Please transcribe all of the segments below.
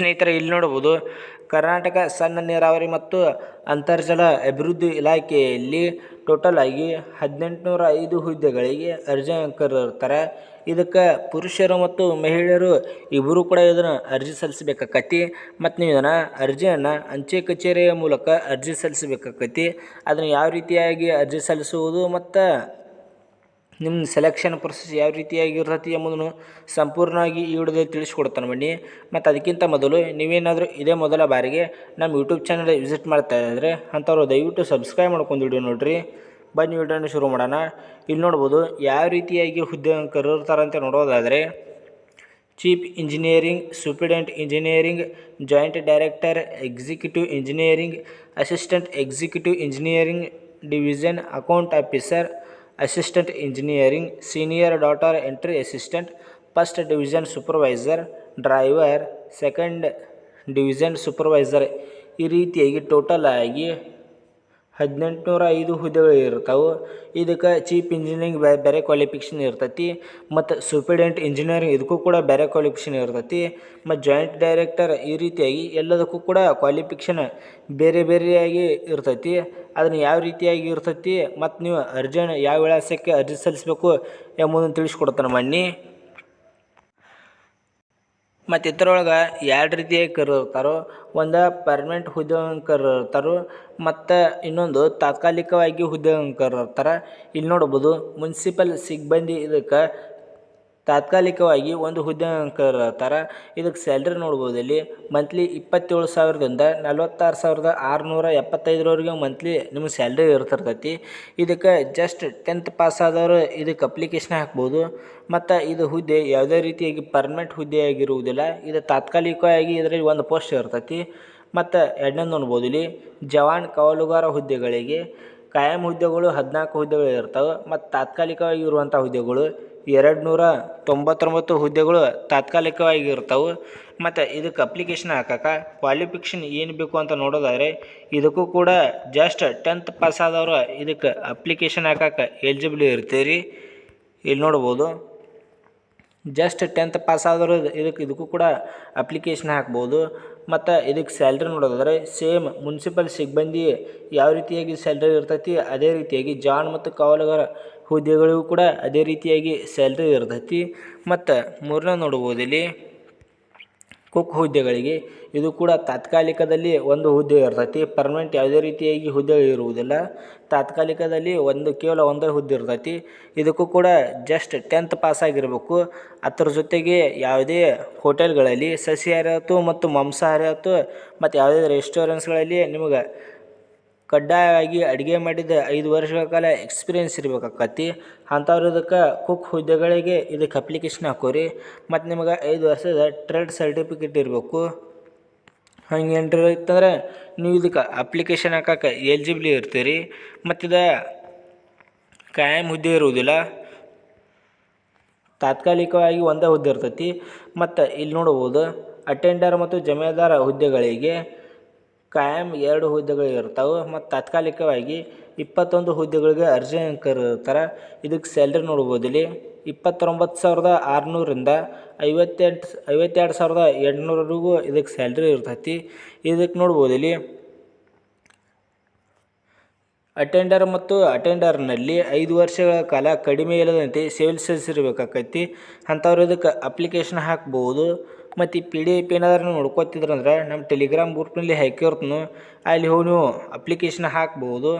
ಸ್ನೇಹಿತರೆ, ಇಲ್ಲಿ ನೋಡಬಹುದು ಕರ್ನಾಟಕ ಸಣ್ಣ ನೀರಾವರಿ ಮತ್ತು ಅಂತರ್ಜಲ ಅಭಿವೃದ್ಧಿ ಇಲಾಖೆಯಲ್ಲಿ ಟೋಟಲ್ ಆಗಿ ಹದಿನೆಂಟುನೂರ ಐದು ಹುದ್ದೆಗಳಿಗೆ ಅರ್ಜಿ ಕರೆದಿರ್ತಾರೆ ಇದಕ್ಕೆ ಪುರುಷರು ಮತ್ತು ಮಹಿಳೆಯರು ಇಬ್ಬರು ಕೂಡ ಇದನ್ನು ಅರ್ಜಿ ಸಲ್ಲಿಸಬೇಕಾಕತಿ ಮತ್ತು ನೀವು ಇದನ್ನು ಅರ್ಜಿಯನ್ನು ಅಂಚೆ ಕಚೇರಿಯ ಮೂಲಕ ಅರ್ಜಿ ಸಲ್ಲಿಸಬೇಕಾಕತಿ ಅದನ್ನು ಯಾವ ರೀತಿಯಾಗಿ ಅರ್ಜಿ ಸಲ್ಲಿಸುವುದು ಮತ್ತು ನಿಮ್ಮ ಸೆಲೆಕ್ಷನ್ ಪ್ರೊಸೆಸ್ ಯಾವ ರೀತಿಯಾಗಿರ್ತತಿ ಎಂಬುದನ್ನು ಸಂಪೂರ್ಣವಾಗಿ ಈ ವಿಡಿಯೋದಲ್ಲಿ ತಿಳಿಸ್ಕೊಡ್ತಾನೆ ಬನ್ನಿ. ಮತ್ತು ಅದಕ್ಕಿಂತ ಮೊದಲು ನೀವೇನಾದರೂ ಇದೇ ಮೊದಲ ಬಾರಿಗೆ ನಮ್ಮ ಯೂಟ್ಯೂಬ್ ಚಾನಲ್ ವಿಸಿಟ್ ಮಾಡ್ತಾ ಇದ್ದರೆ ಅಂಥವ್ರು ದಯವಿಟ್ಟು ಸಬ್ಸ್ಕ್ರೈಬ್ ಮಾಡ್ಕೊಂಡು ವಿಡಿಯೋ ನೋಡಿರಿ. ಬನ್ನಿ ವಿಡಿಯೋನ ಶುರು ಮಾಡೋಣ. ಇಲ್ಲಿ ನೋಡ್ಬೋದು ಯಾವ ರೀತಿಯಾಗಿ ಹುದ್ದೆ ಅಂತ ನೋಡೋದಾದರೆ chief engineering superintendent engineering joint director executive engineering assistant executive engineering division account officer assistant engineering senior data entry assistant first division supervisor driver second division supervisor ಈ ರೀತಿಯಾಗಿ ಟೋಟಲ್ ಆಗಿ ಹದಿನೆಂಟುನೂರ ಐದು ಹುದ್ದೆಗಳು ಇರ್ತಾವೆ ಇದಕ್ಕೆ ಚೀಫ್ ಇಂಜಿನಿಯರಿಂಗ್ ಬೇರೆ ಕ್ವಾಲಿಫಿಕೇಷನ್ ಇರ್ತೈತಿ. ಮತ್ತು ಸೂಪರಿಡೆಂಟ್ ಇಂಜಿನಿಯರಿಂಗ್ ಇದಕ್ಕೂ ಕೂಡ ಬೇರೆ ಕ್ವಾಲಿಫಿಕೇಷನ್ ಇರ್ತೈತಿ. ಮತ್ತು ಜಾಯಿಂಟ್ ಡೈರೆಕ್ಟರ್ ಈ ರೀತಿಯಾಗಿ ಎಲ್ಲದಕ್ಕೂ ಕೂಡ ಕ್ವಾಲಿಫಿಕೇಷನ್ ಬೇರೆ ಬೇರೆಯಾಗಿ ಇರ್ತೈತಿ. ಅದನ್ನು ಯಾವ ರೀತಿಯಾಗಿ ಇರ್ತೈತಿ? ಮತ್ತು ನೀವು ಅರ್ಜೆಂಟ್ ಯಾವ ವಿಳಾಸಕ್ಕೆ ಅರ್ಜಿ ಸಲ್ಲಿಸಬೇಕು ಎಂಬುದನ್ನು ತಿಳಿಸ್ಕೊಡ್ತಾನೆ ಬನ್ನಿ ಮತ್ತು ಇದರೊಳಗೆ ಎರಡು ರೀತಿಯ ಕರೆದಿರ್ತಾರೋ ಒಂದು ಪರ್ಮನೆಂಟ್ ಹುದ್ದೆಗಳನ್ನು ಕರೆದಿರ್ತಾರೋ ಮತ್ತು ಇನ್ನೊಂದು ತಾತ್ಕಾಲಿಕವಾಗಿ ಹುದ್ದೆಗಳನ್ನು ಇರ್ತಾರೆ. ಇಲ್ಲಿ ನೋಡ್ಬೋದು ಮುನ್ಸಿಪಲ್ ಸಿಬ್ಬಂದಿ ಇದಕ್ಕೆ ತಾತ್ಕಾಲಿಕವಾಗಿ ಒಂದು ಹುದ್ದೆ ಕರೆದಿರ್ತಾರೆ ಇದಕ್ಕೆ ಸ್ಯಾಲ್ರಿ ನೋಡ್ಬೋದು ಇಲ್ಲಿ ಮಂತ್ಲಿ ಇಪ್ಪತ್ತೇಳು ಸಾವಿರದಿಂದ ನಲ್ವತ್ತಾರು ಸಾವಿರದ ಆರುನೂರ ಎಪ್ಪತ್ತೈದರವರೆಗೆ ಮಂತ್ಲಿ ನಿಮಗೆ ಸ್ಯಾಲ್ರಿ ಇರ್ತಿರ್ತೈತಿ ಇದಕ್ಕೆ ಜಸ್ಟ್ ಟೆಂತ್ ಪಾಸ್ ಆದವರು ಇದಕ್ಕೆ ಅಪ್ಲಿಕೇಶನ್ ಹಾಕ್ಬೋದು. ಮತ್ತು ಇದು ಹುದ್ದೆ ಯಾವುದೇ ರೀತಿಯಾಗಿ ಪರ್ಮನೆಂಟ್ ಹುದ್ದೆಯಾಗಿರುವುದಿಲ್ಲ ಇದು ತಾತ್ಕಾಲಿಕವಾಗಿ ಇದರಲ್ಲಿ ಒಂದು ಪೋಸ್ಟ್ ಇರ್ತೈತಿ. ಮತ್ತು ಎರಡನೇದು ನೋಡ್ಬೋದು ಇಲ್ಲಿ ಜವಾನ್ ಕವಲುಗಾರ ಹುದ್ದೆಗಳಿಗೆ ಕಾಯಂ ಹುದ್ದೆಗಳು ಹದಿನಾಲ್ಕು ಹುದ್ದೆಗಳು ಇರ್ತವೆ. ಮತ್ತು ತಾತ್ಕಾಲಿಕವಾಗಿ ಇರುವಂಥ ಹುದ್ದೆಗಳು ಎರಡು ನೂರ ತೊಂಬತ್ತೊಂಬತ್ತು ಹುದ್ದೆಗಳು ತಾತ್ಕಾಲಿಕವಾಗಿ ಇರ್ತವೆ ಮತ್ತು ಇದಕ್ಕೆ ಅಪ್ಲಿಕೇಶನ್ ಹಾಕಕ್ಕೆ ಕ್ವಾಲಿಫಿಕೇಷನ್ ಏನು ಬೇಕು ಅಂತ ನೋಡೋದಾದರೆ, ಇದಕ್ಕೂ ಕೂಡ ಜಸ್ಟ್ ಟೆಂತ್ ಪಾಸ್ ಆದವರು ಇದಕ್ಕೆ ಅಪ್ಲಿಕೇಶನ್ ಹಾಕಕ್ಕೆ ಎಲಿಜಿಬಲ್ ಇರ್ತೀರಿ. ಇಲ್ಲಿ ನೋಡ್ಬೋದು. ಜಸ್ಟ್ ಟೆಂತ್ ಪಾಸ್ ಆದವರು ಇದಕ್ಕೆ ಇದಕ್ಕೂ ಕೂಡ ಅಪ್ಲಿಕೇಶನ್ ಹಾಕ್ಬೋದು. ಮತ್ತು ಇದಕ್ಕೆ ಸ್ಯಾಲ್ರಿ ನೋಡೋದಾದ್ರೆ ಸೇಮ್ ಮುನ್ಸಿಪಲ್ ಸಿಬ್ಬಂದಿ ಯಾವ ರೀತಿಯಾಗಿ ಸ್ಯಾಲ್ರಿ ಇರ್ತೈತಿ, ಅದೇ ರೀತಿಯಾಗಿ ಜಾನ್ ಮತ್ತು ಕಾವಲುಗಾರ ಹುದ್ದೆಗಳಿಗೂ ಕೂಡ ಅದೇ ರೀತಿಯಾಗಿ ಸ್ಯಾಲ್ರಿ ಇರ್ತೈತಿ. ಮತ್ತು ಮೂರನೇ ನೋಡ್ಬೋದು ಇಲ್ಲಿ ಕುಕ್ ಹುದ್ದೆಗಳಿಗೆ ಇದು ಕೂಡ ತಾತ್ಕಾಲಿಕದಲ್ಲಿ ಒಂದು ಹುದ್ದೆ ಇರ್ತೈತಿ. ಪರ್ಮನೆಂಟ್ ಯಾವುದೇ ರೀತಿಯಾಗಿ ಹುದ್ದೆ ಇರುವುದಿಲ್ಲ. ತಾತ್ಕಾಲಿಕದಲ್ಲಿ ಒಂದು ಕೇವಲ ಒಂದೇ ಹುದ್ದೆ ಇರ್ತೈತಿ. ಇದಕ್ಕೂ ಕೂಡ ಜಸ್ಟ್ ಟೆಂತ್ ಪಾಸ್ ಆಗಿರಬೇಕು. ಅದ್ರ ಜೊತೆಗೆ ಯಾವುದೇ ಹೋಟೆಲ್ಗಳಲ್ಲಿ ಸಸ್ಯಾಹಾರಿ ಆಯ್ತು ಮತ್ತು ಮಾಂಸಾಹಾರಿ ಆಯ್ತು, ಮತ್ತು ಯಾವುದೇ ರೆಸ್ಟೋರೆಂಟ್ಸ್ಗಳಲ್ಲಿ ನಿಮಗೆ ಕಡ್ಡಾಯವಾಗಿ ಅಡುಗೆ ಮಾಡಿದ ಐದು ವರ್ಷಗಳ ಕಾಲ ಎಕ್ಸ್ಪೀರಿಯನ್ಸ್ ಇರಬೇಕಾಕತಿ ಅಂಥವ್ರು ಇದಕ್ಕೆ ಕುಕ್ ಹುದ್ದೆಗಳಿಗೆ ಇದಕ್ಕೆ ಅಪ್ಲಿಕೇಶನ್ ಹಾಕೋರಿ. ಮತ್ತು ನಿಮಗೆ ಐದು ವರ್ಷದ ಟ್ರೇಡ್ ಸರ್ಟಿಫಿಕೇಟ್ ಇರಬೇಕು. ಹಂಗೆ ಏನಾರು ಇತ್ತಂದ್ರೆ ನೀವು ಇದಕ್ಕೆ ಅಪ್ಲಿಕೇಶನ್ ಹಾಕಕ್ಕೆ ಎಲಿಜಿಬ್ಲಿ ಇರ್ತೀರಿ. ಮತ್ತು ಇದು ಕಾಯಂ ಹುದ್ದೆ ಇರುವುದಿಲ್ಲ ತಾತ್ಕಾಲಿಕವಾಗಿ ಒಂದೇ ಹುದ್ದೆ ಇರ್ತೈತಿ. ಮತ್ತು ಇಲ್ಲಿ ನೋಡ್ಬೋದು ಅಟೆಂಡರ್ ಮತ್ತು ಜಮೆದಾರ ಹುದ್ದೆಗಳಿಗೆ ಕಾಯಂ ಎರಡು ಹುದ್ದೆಗಳು ಇರ್ತಾವೆ ಮತ್ತು ತಾತ್ಕಾಲಿಕವಾಗಿ ಇಪ್ಪತ್ತೊಂದು ಹುದ್ದೆಗಳಿಗೆ ಅರ್ಜಿ ಕರೆದಿರ್ತಾರೆ ಇದಕ್ಕೆ ಸ್ಯಾಲ್ರಿ ನೋಡ್ಬೋದು. ಇಲ್ಲಿ ಇಪ್ಪತ್ತೊಂಬತ್ತು ಸಾವಿರದ ಆರುನೂರಿಂದ ಐವತ್ತೆಂಟು ಐವತ್ತೆರಡು ಸಾವಿರದ ಎಂಟುನೂರವರೆಗೂ ಇದಕ್ಕೆ ಸ್ಯಾಲ್ರಿ ಇರ್ತೈತಿ. ಇದಕ್ಕೆ ನೋಡ್ಬೋದು. ಇಲ್ಲಿ ಅಟೆಂಡರ್ ಮತ್ತು ಅಟೆಂಡರ್ನಲ್ಲಿ ಐದು ವರ್ಷಗಳ ಕಾಲ ಕಡಿಮೆ ಇಲ್ಲದಂತೆ ಸೇವೆ ಇರಬೇಕಾಕೈತಿ. ಅಂಥವ್ರು ಇದಕ್ಕೆ ಅಪ್ಲಿಕೇಶನ್ ಹಾಕ್ಬೋದು. ಮತ್ತು ಈ ಪಿ ಡಿ ಎಫ್ ಏನಾದ್ರು ನೋಡ್ಕೊತಿದ್ರಂದ್ರೆ ನಮ್ಮ ಟೆಲಿಗ್ರಾಮ್ ಗ್ರೂಪ್ನಲ್ಲಿ ಹಾಕಿರ್ತನು ಅಲ್ಲಿ ಹೋಗಿ ನೀವು ಅಪ್ಲಿಕೇಶನ್ ಹಾಕ್ಬೋದು.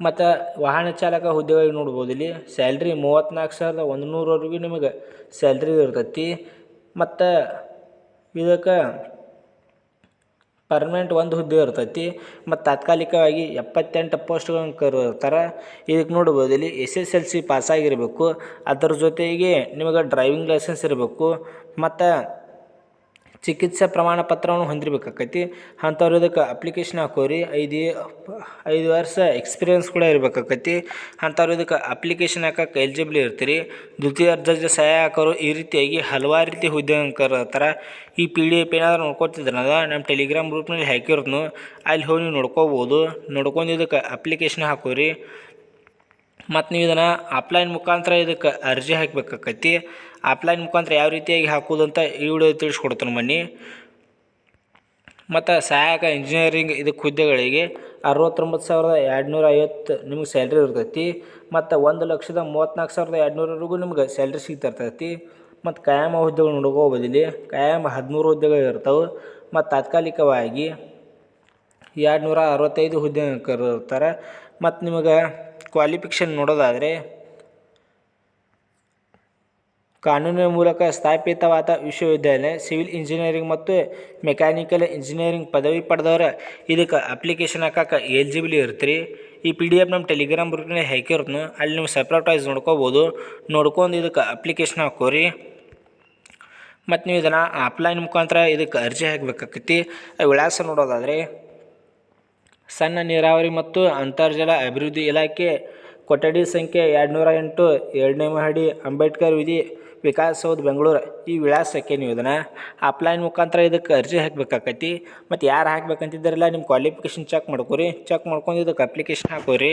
ಮತ್ತು ವಾಹನ ಚಾಲಕ ಹುದ್ದೆಗಳಿಗೆ ನೋಡ್ಬೋದು ಇಲ್ಲಿ. ಸ್ಯಾಲ್ರಿ ಮೂವತ್ತ್ನಾಲ್ಕು ಸಾವಿರದ ಒಂದು ನೂರವರೆಗೂ ನಿಮಗೆ ಸ್ಯಾಲ್ರಿ ಇರ್ತೈತಿ. ಮತ್ತು ಇದಕ್ಕೆ ಪರ್ಮನೆಂಟ್ ಒಂದು ಹುದ್ದೆ ಇರ್ತೈತಿ. ಮತ್ತು ತಾತ್ಕಾಲಿಕವಾಗಿ ಎಪ್ಪತ್ತೆಂಟು ಪೋಸ್ಟ್ಗಳನ್ನು ಕರೆದಿರ್ತಾರೆ. ಇದಕ್ಕೆ ನೋಡ್ಬೋದು ಇಲ್ಲಿ ಎಸ್ ಎಸ್ ಎಲ್ ಸಿ ಪಾಸಾಗಿರಬೇಕು ಅದರ ಜೊತೆಗೆ ನಿಮಗೆ ಡ್ರೈವಿಂಗ್ ಲೈಸೆನ್ಸ್ ಇರಬೇಕು. ಮತ್ತು ಚಿಕಿತ್ಸೆ ಪ್ರಮಾಣ ಪತ್ರವನ್ನು ಹೊಂದಿರಬೇಕಾಕೈತಿ. ಅಂಥವ್ರು ಇದಕ್ಕೆ ಅಪ್ಲಿಕೇಶನ್ ಹಾಕೋರಿ, ಐದು ಐದು ವರ್ಷ ಎಕ್ಸ್ಪೀರಿಯನ್ಸ್ ಕೂಡ ಇರಬೇಕಾಕೈತಿ. ಅಂಥವ್ರು ಇದಕ್ಕೆ ಅಪ್ಲಿಕೇಶನ್ ಹಾಕಕ್ಕೆ ಎಲಿಜಿಬಲ್ ಇರ್ತೀರಿ. ದ್ವಿತೀಯ ಅರ್ಜಿ ಸಹಾಯ ಹಾಕೋರು ಈ ರೀತಿಯಾಗಿ ಹಲವಾರು ರೀತಿ ಹುದ್ದೆಗಳನ್ನು ಥರ ಈ ಪಿ ಡಿ ಎಫ್ ಏನಾದ್ರು ನೋಡ್ಕೊತಿದ್ರಲ್ಲ ನಮ್ಮ ಟೆಲಿಗ್ರಾಮ್ ಗ್ರೂಪ್ನಲ್ಲಿ ಹಾಕಿರೋದ್ನು. ಅಲ್ಲಿ ಹೋಗಿ ನೀವು ನೋಡ್ಕೋಬೋದು. ನೋಡ್ಕೊಂಡು ಇದಕ್ಕೆ ಅಪ್ಲಿಕೇಶನ್ ಹಾಕೋರಿ. ಮತ್ತು ನೀವು ಇದನ್ನು ಆಫ್ಲೈನ್ ಮುಖಾಂತರ ಇದಕ್ಕೆ ಅರ್ಜಿ ಹಾಕಬೇಕಾಕೈತಿ. ಆಫ್ಲೈನ್ ಮುಖಾಂತರ ಯಾವ ರೀತಿಯಾಗಿ ಹಾಕೋದು ಅಂತ ಈ ವಿಡಿಯೋ ತಿಳಿಸ್ಕೊಡ್ತೀನಿ ಬನ್ನಿ. ಮತ್ತು ಸಹಾಯಕ ಇಂಜಿನಿಯರಿಂಗ್ ಇದಕ್ಕೆ ಹುದ್ದೆಗಳಿಗೆ ಅರವತ್ತೊಂಬತ್ತು ಸಾವಿರದ ಎರಡುನೂರ ಐವತ್ತು ನಿಮಗೆ ಸ್ಯಾಲ್ರಿ ಇರ್ತೈತಿ. ಮತ್ತು ಒಂದು ಲಕ್ಷದ ಮೂವತ್ತ್ನಾಲ್ಕು ಸಾವಿರದ ಎರಡುನೂರವರೆಗೂ ನಿಮ್ಗೆ ಸ್ಯಾಲ್ರಿ ಸಿಗ್ತಿರ್ತೈತಿ. ಮತ್ತು ಕಾಯಾಮ ಹುದ್ದೆಗಳು ನೋಡ್ಕೋ ಬದಲಿ ಕಾಯಂ ಹದಿಮೂರು ಹುದ್ದೆಗಳು ಇರ್ತವೆ. ಮತ್ತು ತಾತ್ಕಾಲಿಕವಾಗಿ ಎರಡು ನೂರ ಅರವತ್ತೈದು ಹುದ್ದೆ ಕರೆದಿರ್ತಾರೆ. ಮತ್ತು ನಿಮಗೆ ಕ್ವಾಲಿಫಿಕೇಷನ್ ನೋಡೋದಾದರೆ ಕಾನೂನಿನ ಮೂಲಕ ಸ್ಥಾಪಿತವಾದ ವಿಶ್ವವಿದ್ಯಾಲಯ ಸಿವಿಲ್ ಇಂಜಿನಿಯರಿಂಗ್ ಮತ್ತು ಮೆಕ್ಯಾನಿಕಲ್ ಇಂಜಿನಿಯರಿಂಗ್ ಪದವಿ ಪಡೆದವ್ರೆ. ಇದಕ್ಕೆ ಅಪ್ಲಿಕೇಶನ್ ಹಾಕಕ್ಕೆ ಎಲಿಜಿಬಲ್ ಇರ್ತೀರಿ. ಈ ಪಿ ಡಿ ಎಫ್ ನಮ್ಮ ಟೆಲಿಗ್ರಾಮ್ ಗ್ರೂಪ್ನಲ್ಲಿ ಹಾಕಿರ್ತನು, ಅಲ್ಲಿ ನೀವು ಸಪ್ರೇಟ್ ವೈಸ್ ನೋಡ್ಕೋಬೋದು. ನೋಡ್ಕೊಂಡು ಇದಕ್ಕೆ ಅಪ್ಲಿಕೇಶನ್ ಹಾಕೋರಿ. ಮತ್ತು ನೀವು ಇದನ್ನು ಆಫ್ಲೈನ್ ಮುಖಾಂತರ ಇದಕ್ಕೆ ಅರ್ಜಿ ಹಾಕಬೇಕಾಕೈತಿ ಆ ವಿಳಾಸ ನೋಡೋದಾದರೆ ಸಣ್ಣ ನೀರಾವರಿ ಮತ್ತು ಅಂತರ್ಜಲ ಅಭಿವೃದ್ಧಿ ಇಲಾಖೆ ಕೊಠಡಿ ಸಂಖ್ಯೆ ಎರಡು ನೂರ ಎಂಟು ಎರಡನೇ ಮಹಡಿ ಅಂಬೇಡ್ಕರ್ ವಿಧಿ ವಿಕಾಸ್ ಸೌಧ ಬೆಂಗಳೂರು. ಈ ವಿಳಾಸಕ್ಕೆ ನೀವು ಇದನ್ನು ಅಪ್ಲೈನ್ ಮುಖಾಂತರ ಇದಕ್ಕೆ ಅರ್ಜಿ ಹಾಕಬೇಕಾಕೈತಿ ಮತ್ತು ಯಾರು ಹಾಕ್ಬೇಕಂತಿದ್ದಾರಲ್ಲ ನಿಮ್ಮ ಕ್ವಾಲಿಫಿಕೇಷನ್ ಚೆಕ್ ಮಾಡ್ಕೊರಿ. ಚೆಕ್ ಮಾಡ್ಕೊಂಡು ಇದಕ್ಕೆ ಅಪ್ಲಿಕೇಶನ್ ಹಾಕೋರಿ.